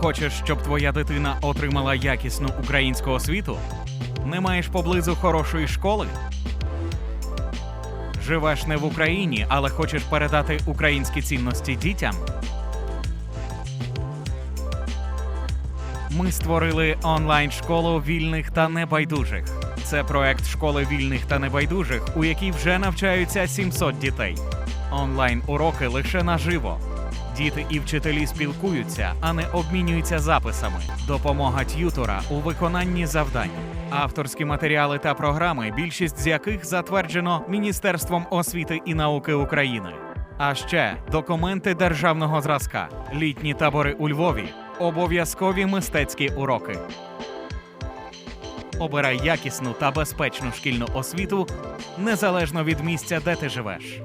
Хочеш, щоб твоя дитина отримала якісну українську освіту? Не маєш поблизу хорошої школи? Живеш не в Україні, але хочеш передати українські цінності дітям? Ми створили онлайн-школу вільних та небайдужих. Це проект школи вільних та небайдужих, у якій вже навчаються 700 дітей. Онлайн-уроки лише наживо. Діти і вчителі спілкуються, а не обмінюються записами. Допомога т'ютора у виконанні завдань. Авторські матеріали та програми, більшість з яких затверджено Міністерством освіти і науки України. А ще документи державного зразка, літні табори у Львові, обов'язкові мистецькі уроки. Обирай якісну та безпечну шкільну освіту незалежно від місця, де ти живеш.